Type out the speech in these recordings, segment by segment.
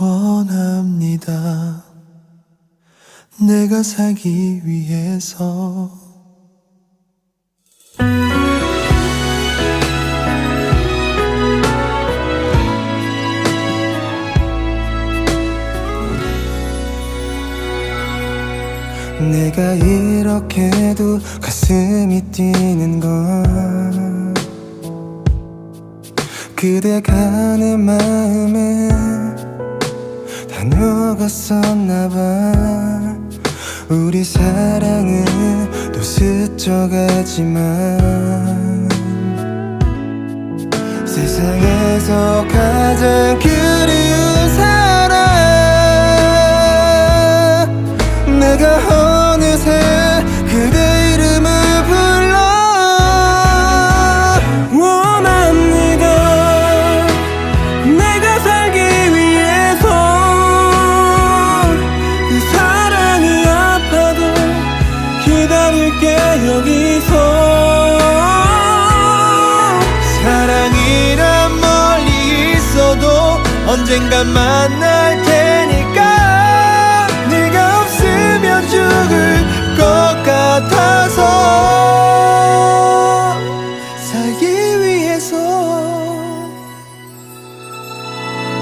원합니다. 내가 살기 위해서 내가 이렇게도 가슴이 뛰는 건 그대가 내마 우리 사랑은 또 스쳐가지만 세상에서 언젠간 만날 테니까 네가 없으면 죽을 것 같아서 살기 위해서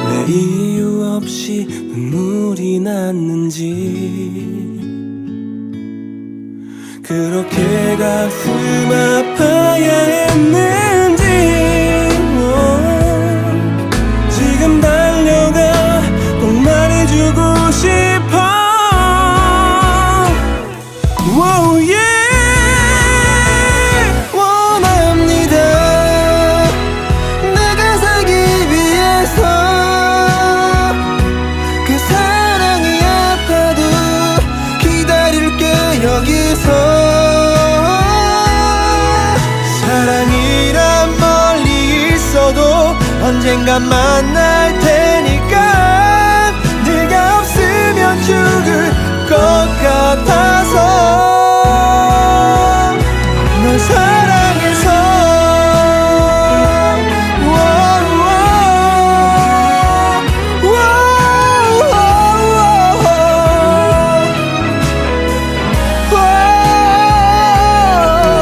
왜 이유 없이 눈물이 났는지 그렇게 가슴 아파야 했는 언젠간 만날 테니까 네가 없으면 죽을 것 같아서 널 사랑해서.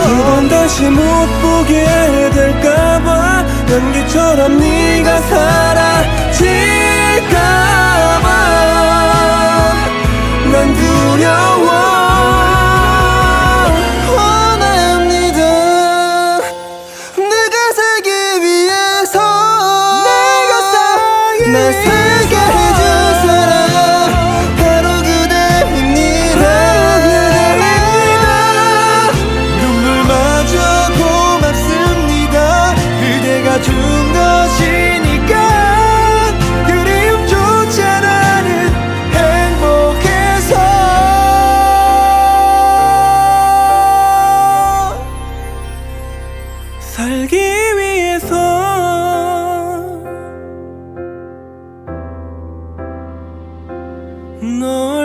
두번 다시 못 보게 연기처럼 네가 사라질까봐 난 두려워. 원합니다. 내가 살기 위해서. 내가 살기 날 살기 위해서. 너